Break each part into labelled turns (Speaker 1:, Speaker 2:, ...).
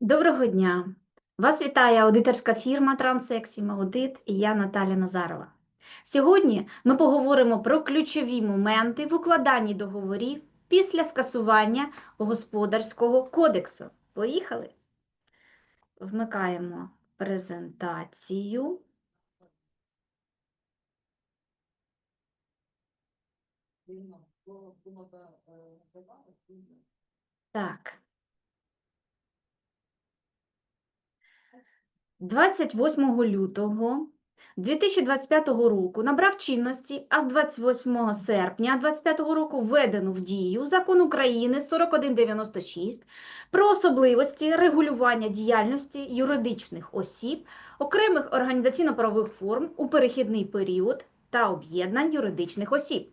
Speaker 1: Доброго дня! Вас вітає аудиторська фірма Трансексім Аудит і я Наталя Назарова. Сьогодні ми поговоримо про ключові моменти в укладанні договорів після скасування Господарського кодексу. Поїхали! Вмикаємо презентацію. Так. 28 лютого 2025 року набрав чинності, а з 28 серпня 2025 року введено в дію Закон України 4196 про особливості регулювання діяльності юридичних осіб, окремих організаційно-правових форм у перехідний період та об'єднань юридичних осіб.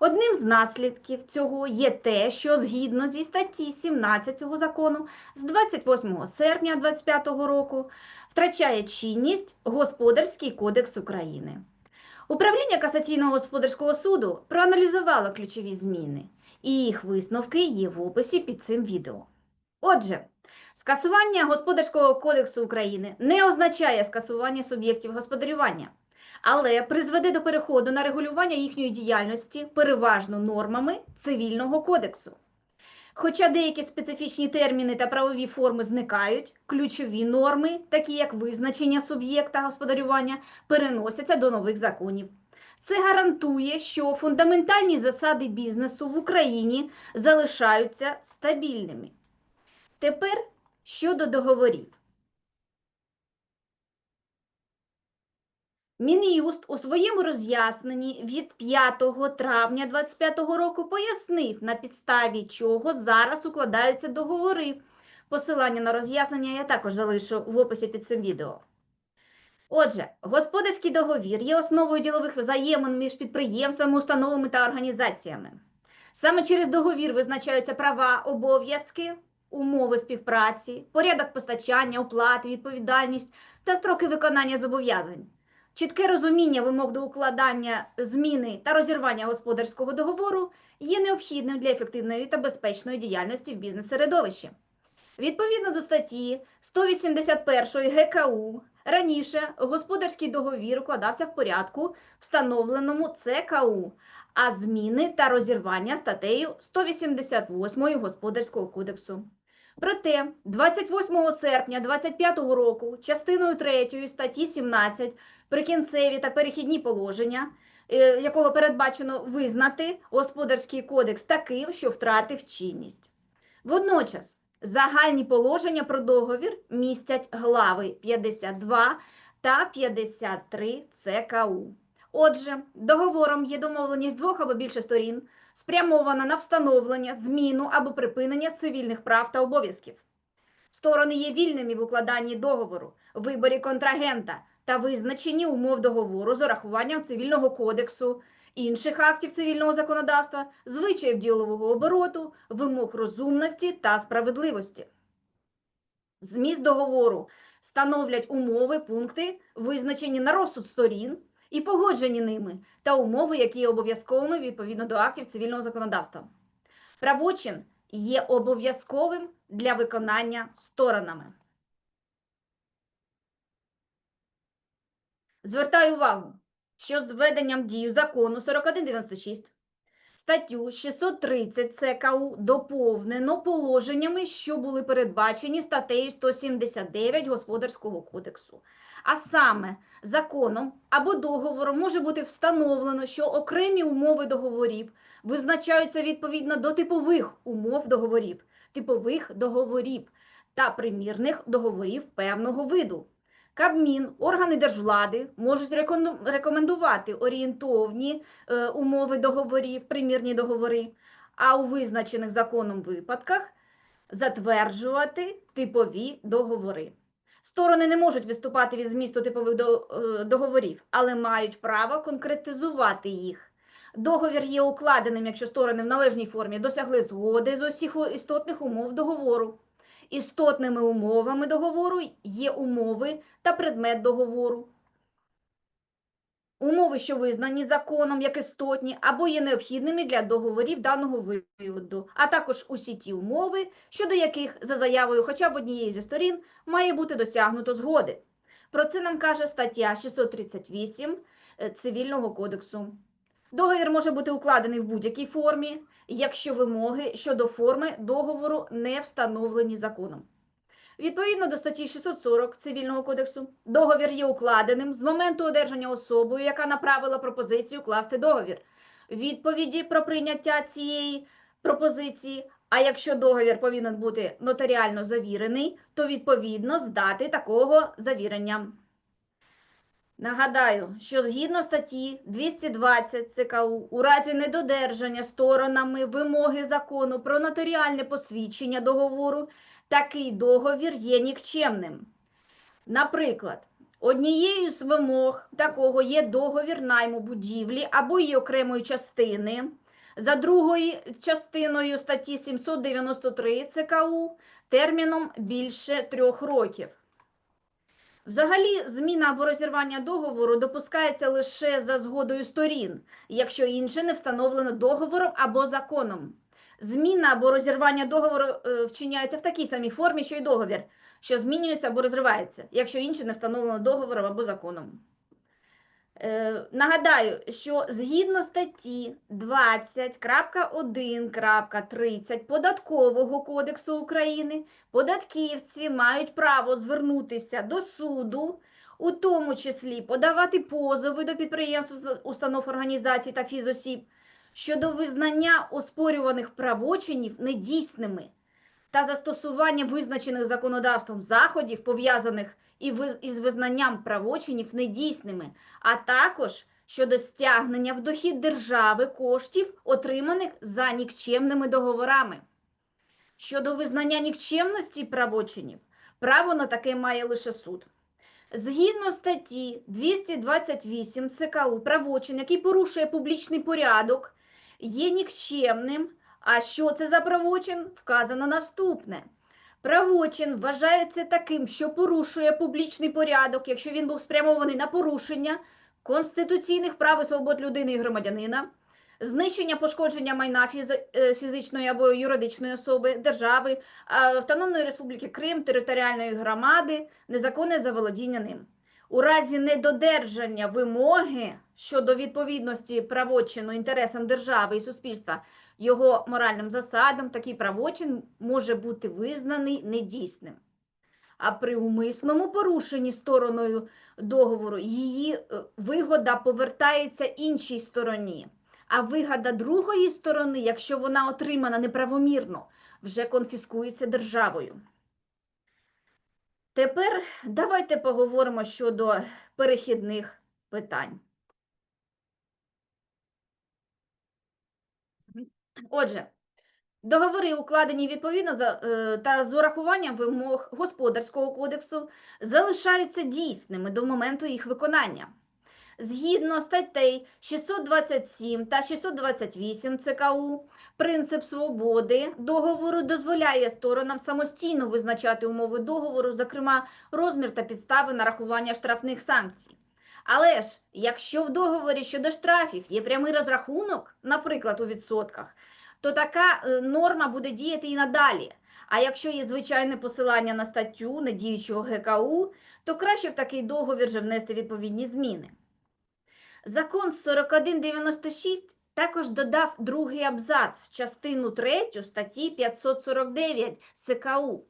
Speaker 1: Одним з наслідків цього є те, що згідно зі статті 17 цього закону з 28 серпня 2025 року втрачає чинність Господарський кодекс України. Управління касаційного господарського суду проаналізувало ключові зміни, і їх висновки є в описі під цим відео. Отже, скасування Господарського кодексу України не означає скасування суб'єктів господарювання але призведе до переходу на регулювання їхньої діяльності переважно нормами цивільного кодексу. Хоча деякі специфічні терміни та правові форми зникають, ключові норми, такі як визначення суб'єкта господарювання, переносяться до нових законів. Це гарантує, що фундаментальні засади бізнесу в Україні залишаються стабільними. Тепер щодо договорів. Мін'юст у своєму роз'ясненні від 5 травня 2025 року пояснив, на підставі чого зараз укладаються договори. Посилання на роз'яснення я також залишу в описі під цим відео. Отже, господарський договір є основою ділових взаємин між підприємствами, установами та організаціями. Саме через договір визначаються права, обов'язки, умови співпраці, порядок постачання, оплати, відповідальність та строки виконання зобов'язань. Чітке розуміння вимог до укладання зміни та розірвання господарського договору є необхідним для ефективної та безпечної діяльності в бізнес-середовищі. Відповідно до статті 181 ГКУ, раніше господарський договір укладався в порядку, встановленому ЦКУ, а зміни та розірвання статтею 188 Господарського кодексу. Проте 28 серпня 2025 року частиною 3 статті 17 прикінцеві та перехідні положення, е, якого передбачено визнати господарський кодекс таким, що втратив чинність. Водночас загальні положення про договір містять глави 52 та 53 ЦКУ. Отже, договором є домовленість двох або більше сторін, спрямована на встановлення, зміну або припинення цивільних прав та обов'язків. Сторони є вільними в укладанні договору, виборі контрагента та визначенні умов договору з урахуванням цивільного кодексу, інших актів цивільного законодавства, звичаїв ділового обороту, вимог розумності та справедливості. Зміст договору становлять умови, пункти, визначені на розсуд сторін і погоджені ними, та умови, які є обов'язковими відповідно до актів цивільного законодавства. Правочин є обов'язковим для виконання сторонами. Звертаю увагу, що з введенням дію закону 4196 статтю 630 ЦКУ доповнено положеннями, що були передбачені статтею 179 Господарського кодексу. А саме законом або договором може бути встановлено, що окремі умови договорів визначаються відповідно до типових умов договорів, типових договорів та примірних договорів певного виду. Кабмін, органи держвлади можуть рекомендувати орієнтовні е, умови договорів, примірні договори, а у визначених законом випадках затверджувати типові договори. Сторони не можуть виступати від змісту типових е, договорів, але мають право конкретизувати їх. Договір є укладеним, якщо сторони в належній формі досягли згоди з усіх істотних умов договору. Істотними умовами договору є умови та предмет договору. умови, що визнані законом як істотні, або є необхідними для договорів даного виду, а також усі ті умови, щодо яких за заявою хоча б однієї зі сторін має бути досягнуто згоди. Про це нам каже стаття 638 е, Цивільного кодексу. Договір може бути укладений в будь-якій формі, якщо вимоги щодо форми договору не встановлені законом. Відповідно до статті 640 Цивільного кодексу, договір є укладеним з моменту одержання особою, яка направила пропозицію класти договір. Відповіді про прийняття цієї пропозиції. А якщо договір повинен бути нотаріально завірений, то відповідно з дати такого завірення. Нагадаю, що згідно статті 220 ЦКУ у разі недодержання сторонами вимоги закону про нотаріальне посвідчення договору такий договір є нікчемним. Наприклад, однією з вимог такого є договір найму будівлі або її окремої частини. За другою частиною статті 793 ЦКУ терміном більше трьох років. Взагалі, зміна або розірвання договору допускається лише за згодою сторін, якщо інше не встановлено договором або законом. Зміна або розірвання договору е, вчиняється в такій самій формі, що й договір, що змінюється або розривається, якщо інше не встановлено договором або законом. Е, Нагадаю, що згідно статті 20.1.30 Податкового кодексу України податківці мають право звернутися до суду, у тому числі подавати позови до підприємств, установ організацій та фізосіб щодо визнання оспорюваних правочинів недійсними та застосування визначених законодавством заходів, пов'язаних із визнанням правочинів недійсними, а також щодо стягнення в дохід держави коштів, отриманих за нікчемними договорами. Щодо визнання нікчемності правочинів, право на таке має лише суд. Згідно статті 228 ЦКУ, правочин, який порушує публічний порядок, є нікчемним. А що це за правочин? Вказано наступне. Правочин вважається таким, що порушує публічний порядок, якщо він був спрямований на порушення конституційних прав і свобод людини і громадянина, знищення пошкодження майна е, фізичної або юридичної особи, держави, Автономної Республіки Крим, територіальної громади, незаконне заволодіння ним. У разі недодержання вимоги щодо відповідності правочину інтересам держави і суспільства його моральним засадам, такий правочин може бути визнаний недійсним. А при умисному порушенні стороною договору її е, вигода повертається іншій стороні. А вигода другої сторони, якщо вона отримана неправомірно, вже конфіскується державою. Тепер давайте поговоримо щодо перехідних питань. Отже, договори, укладені відповідно за, е, та з урахуванням вимог Господарського кодексу, залишаються дійсними до моменту їх виконання. Згідно статей 627 та 628 ЦКУ, принцип свободи договору дозволяє сторонам самостійно визначати умови договору, зокрема розмір та підстави нарахування штрафних санкцій. Але ж, якщо в договорі щодо штрафів є прямий розрахунок, наприклад, у відсотках, то така е, норма буде діяти і надалі. А якщо є звичайне посилання на статтю недіючого ГКУ, то краще в такий договір вже внести відповідні зміни. Закон 4196 також додав другий абзац в частину 3 статті 549 СКУ.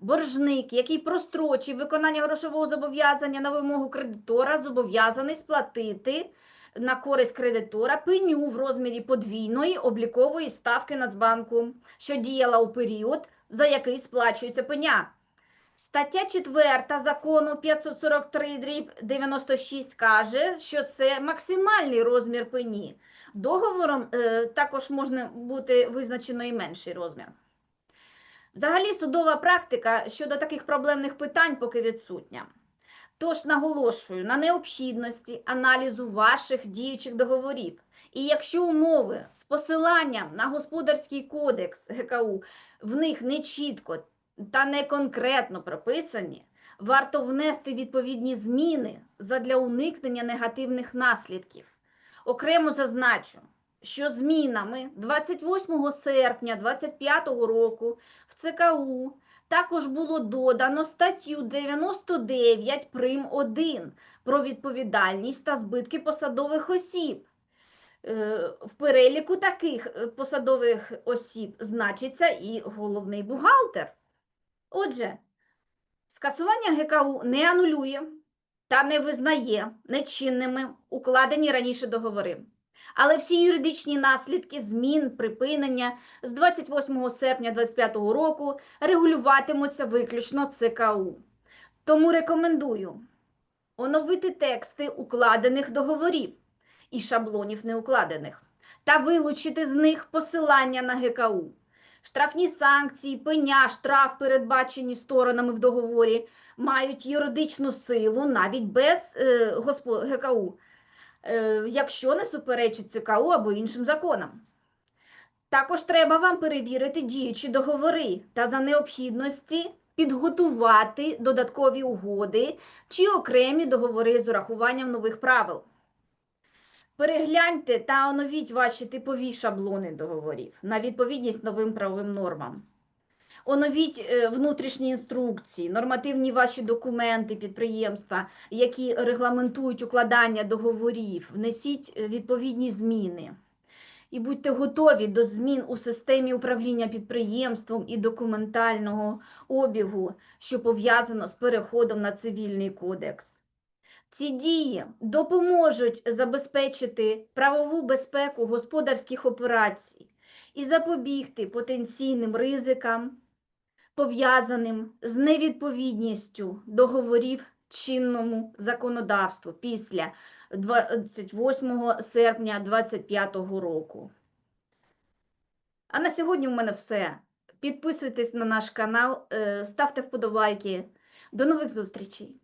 Speaker 1: Боржник, який прострочив виконання грошового зобов'язання на вимогу кредитора, зобов'язаний сплатити на користь кредитора пеню в розмірі подвійної облікової ставки Нацбанку, що діяла у період, за який сплачується пеня. Стаття 4 закону 543 96 каже, що це максимальний розмір пені. Договором е, також можна бути визначено і менший розмір. Взагалі, судова практика щодо таких проблемних питань поки відсутня. Тож наголошую на необхідності аналізу ваших діючих договорів. І якщо умови з посиланням на господарський кодекс ГКУ в них не чітко та не конкретно прописані, варто внести відповідні зміни задля уникнення негативних наслідків. Окремо зазначу, що змінами 28 серпня 2025 року в ЦКУ також було додано статтю 99 прим. 1 про відповідальність та збитки посадових осіб. Е, В переліку таких е, посадових осіб значиться і головний бухгалтер. Отже, скасування ГКУ не анулює та не визнає нечинними укладені раніше договори. Але всі юридичні наслідки змін припинення з 28 серпня 2025 року регулюватимуться виключно ЦКУ. Тому рекомендую оновити тексти укладених договорів і шаблонів неукладених та вилучити з них посилання на ГКУ. Штрафні санкції, пеня, штраф, передбачені сторонами в договорі, мають юридичну силу навіть без е, ГКУ, якщо не суперечить ЦКУ або іншим законам. Також треба вам перевірити діючі договори та за необхідності підготувати додаткові угоди чи окремі договори з урахуванням нових правил. Перегляньте та оновіть ваші типові шаблони договорів на відповідність новим правовим нормам. Оновіть е, внутрішні інструкції, нормативні ваші документи підприємства, які регламентують укладання договорів. Внесіть е, відповідні зміни. І будьте готові до змін у системі управління підприємством і документального обігу, що пов'язано з переходом на цивільний кодекс. Ці дії допоможуть забезпечити правову безпеку господарських операцій і запобігти потенційним ризикам, пов'язаним з невідповідністю договорів чинному законодавству після 28 серпня 2025 року. А на сьогодні в мене все. Підписуйтесь на наш канал, е, ставте вподобайки. До нових зустрічей!